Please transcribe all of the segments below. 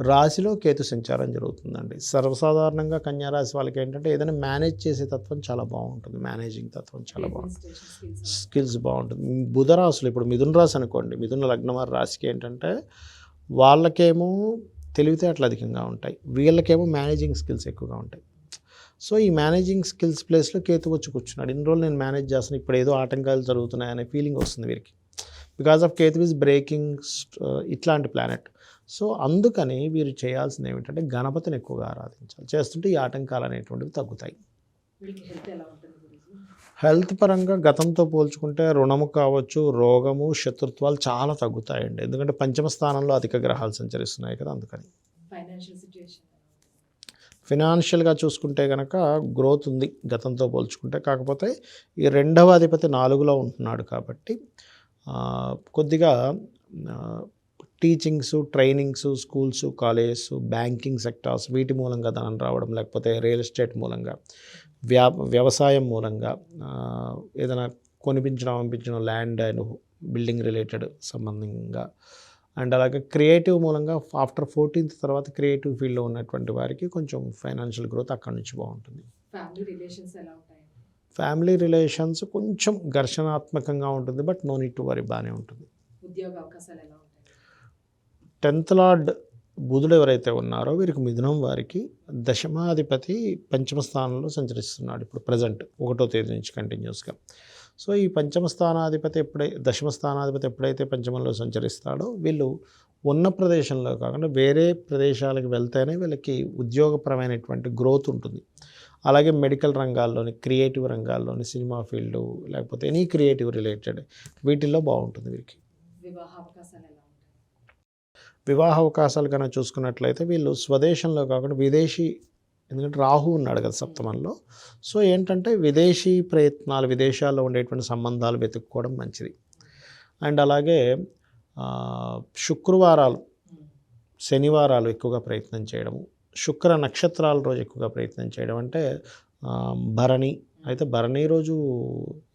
రాశిలో కేతు సంచారం జరుగుతుందండి. సర్వసాధారణంగా కన్యా రాశి వాళ్ళకి ఏంటంటే ఏదైనా మేనేజ్ చేసే తత్వం చాలా బాగుంటుంది. మేనేజింగ్ తత్వం చాలా బాగుంటుంది. స్కిల్స్ బాగుంటుంది. బుధ రాశులు ఇప్పుడు మిథున రాశి అనుకోండి. మిథున లగ్నం వారి రాశికి ఏంటంటే వాళ్ళకేమో తెలివితేటలు అధికంగా ఉంటాయి. వీళ్ళకేమో మేనేజింగ్ స్కిల్స్ ఎక్కువగా ఉంటాయి. సో ఈ మేనేజింగ్ స్కిల్స్ ప్లేస్లో కేతు వచ్చి కూర్చున్నాడు. ఇన్ని రోజులు నేను మేనేజ్ చేస్తాను ఇప్పుడు ఏదో ఆటంకాలు జరుగుతున్నాయి అనే ఫీలింగ్ వస్తుంది వీరికి. Because of Ketu is breaking ఇట్లాంటి ప్లానెట్ సో అందుకని వీరు చేయాల్సింది ఏమిటంటే గణపతిని ఎక్కువగా ఆరాధించాలి. చేస్తుంటే ఈ ఆటంకాలు అనేటువంటివి తగ్గుతాయి. హెల్త్ పరంగా గతంతో పోల్చుకుంటే రుణము కావచ్చు రోగము శత్రుత్వాలు చాలా తగ్గుతాయండి. ఎందుకంటే పంచమ స్థానంలో అధిక గ్రహాలు సంచరిస్తున్నాయి కదా అందుకని? ఫినాన్షియల్గా చూసుకుంటే కనుక గ్రోత్ ఉంది గతంతో పోల్చుకుంటే. కాకపోతే ఈ రెండవ అధిపతి నాలుగులో ఉంటున్నాడు కాబట్టి కొద్దిగా teachings trainings schools colleges banking sectors వీటి మూలంగా ధనం రావడం లేకపోతే రియల్ ఎస్టేట్ మూలంగా వ్యా వ్యవసాయం మూలంగా ఏదైనా కొనిపించడం పంపించడం ల్యాండ్ అండ్ బిల్డింగ్ రిలేటెడ్ సంబంధంగా. అండ్ అలాగే క్రియేటివ్ మూలంగా ఆఫ్టర్ ఫోర్టీన్త్ తర్వాత క్రియేటివ్ ఫీల్డ్లో ఉన్నటువంటి వారికి కొంచెం ఫైనాన్షియల్ గ్రోత్ అక్కడి నుంచి బాగుంటుంది. ఫ్యామిలీ రిలేషన్స్ ఎలా ఫ్యామిలీ రిలేషన్స్ కొంచెం ఘర్షణాత్మకంగా ఉంటుంది but no need to worry బాగానే ఉంటుంది. టెన్త్ లార్డ్ బుధుడు ఎవరైతే ఉన్నారో వీరికి మిథునం వారికి దశమాధిపతి పంచమ స్థానంలో సంచరిస్తున్నాడు ఇప్పుడు ప్రజెంట్. ఒకటో తేదీ నుంచి కంటిన్యూస్గా. సో ఈ పంచమ స్థానాధిపతి ఎప్పుడై దశమ స్థానాధిపతి ఎప్పుడైతే పంచమంలో సంచరిస్తాడో వీళ్ళు ఉన్న ప్రదేశంలో కాకుండా వేరే ప్రదేశాలకు వెళ్తేనే వీళ్ళకి ఉద్యోగపరమైనటువంటి గ్రోత్ ఉంటుంది. అలాగే మెడికల్ రంగాల్లోని క్రియేటివ్ రంగాల్లోని సినిమా ఫీల్డ్ లేకపోతే ఎనీ క్రియేటివ్ రిలేటెడ్ వీటిల్లో బాగుంటుంది వీరికి. వివాహ అవకాశాలు కనుక చూసుకున్నట్లయితే వీళ్ళు స్వదేశంలో కాకుండా విదేశీ ఎందుకంటే రాహు ఉన్నాడు కదా సప్తమంలో. సో ఏంటంటే విదేశీ ప్రయత్నాలు విదేశాల్లో ఉండేటువంటి సంబంధాలు వెతుక్కోవడం మంచిది. అండ్ అలాగే శుక్రవారాలు శనివారాలు ఎక్కువగా ప్రయత్నం చేయడము. శుక్ర నక్షత్రాల రోజు ఎక్కువగా ప్రయత్నం చేయడం అంటే భరణి. అయితే భరణి రోజు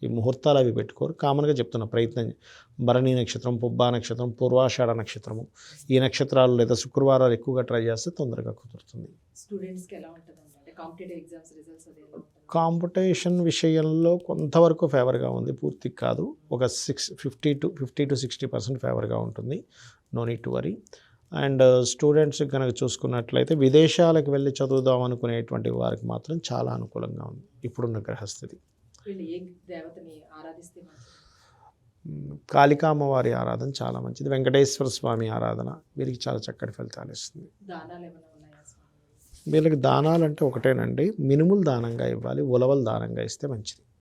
ఈ ముహూర్తాలు అవి పెట్టుకోరు. కామన్గా చెప్తున్నా ప్రయత్నం భరణి నక్షత్రం పుబ్బా నక్షత్రం పూర్వాషాఢ నక్షత్రము. ఈ నక్షత్రాలు లేదా శుక్రవారాలు ఎక్కువగా ట్రై చేస్తే తొందరగా కుదురుతుంది. కాంపిటీషన్ విషయంలో కొంతవరకు ఫేవర్గా ఉంది. పూర్తి కాదు. ఒక six fifty two fifty two sixty percent ఫేవర్గా ఉంటుంది. No need to worry. And students కనుక చూసుకున్నట్లయితే విదేశాలకు వెళ్ళి చదువుదాం అనుకునేటువంటి వారికి మాత్రం చాలా అనుకూలంగా ఉంది. ఇప్పుడున్న గ్రహస్థితి. వీళ్ళు ఏ దేవతని ఆరాధిస్తే మంచిది? మ్, కాళికా అమ్మవారి ఆరాధన చాలా మంచిది. వెంకటేశ్వర స్వామి ఆరాధన వీరికి చాలా చక్కటి ఫలితాలు ఇస్తుంది. వీళ్ళకి దానాలు అంటే ఒకటేనండి. మినుములు దానంగా ఇవ్వాలి ఉలవలు దానంగా ఇస్తే మంచిది.